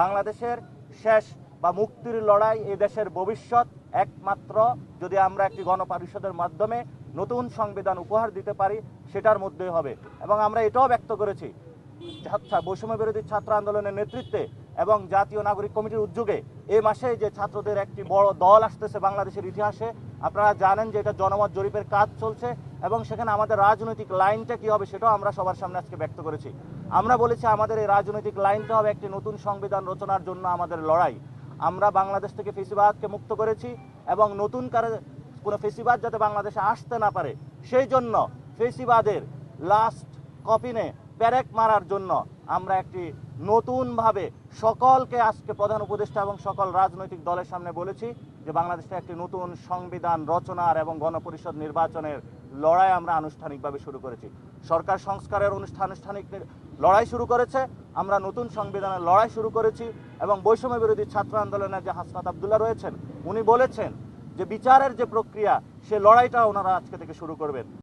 বাংলাদেশের শেষ বা মুক্তির লড়াই এই দেশের ভবিষ্যৎ একমাত্র যদি আমরা একটি গণপরিষদের মাধ্যমে নতুন সংবিধান উপহার দিতে পারি, সেটার মধ্যেই হবে। এবং আমরা এটাও ব্যক্ত করেছি বৈষম্য বিরোধী ছাত্র আন্দোলনের নেতৃত্বে এবং জাতীয় নাগরিক কমিটির উদ্যোগে এ মাসে যে ছাত্রদের একটি বড় দল আসতেছে বাংলাদেশের ইতিহাসে, আপনারা জানেন যে এটা জনমত জরিপের কাজ চলছে এবং সেখানে আমাদের রাজনৈতিক লাইনটা কি হবে সেটাও আমরা সবার সামনে আজকে ব্যক্ত করেছি। আমরা বলেছি আমাদের এই রাজনৈতিক লাইনটা হবে একটি নতুন সংবিধান রচনার জন্য আমাদের লড়াই। আমরা বাংলাদেশ থেকে ফেসিবাদকে মুক্ত করেছি এবং নতুন করে কোনো ফেসিবাদ যাতে বাংলাদেশে আসতে না পারে, সেই জন্য ফেসিবাদের লাস্ট কপিনে প্যারেক মারার জন্য আমরা একটি নতুনভাবে সকলকে আজকে প্রধান উপদেষ্টা এবং সকল রাজনৈতিক দলের সামনে বলেছি যে বাংলাদেশে একটি নতুন সংবিধান রচনার এবং গণপরিষদ নির্বাচনের লড়াই আমরা আনুষ্ঠানিকভাবে শুরু করেছি। সরকার সংস্কারের অনুষ্ঠান, আনুষ্ঠানিক নি- লড়াই শুরু করেছে। আমরা নতুন সংবিধানের লড়াই শুরু করেছি এবং বৈষম্য বিরোধী ছাত্র আন্দোলনের যে হাসনাত আবদুল্লাহ রয়েছেন, উনি বলেছেন যে বিচারের যে প্রক্রিয়া, সে লড়াইটা ওনারা আজকে থেকে শুরু করবেন।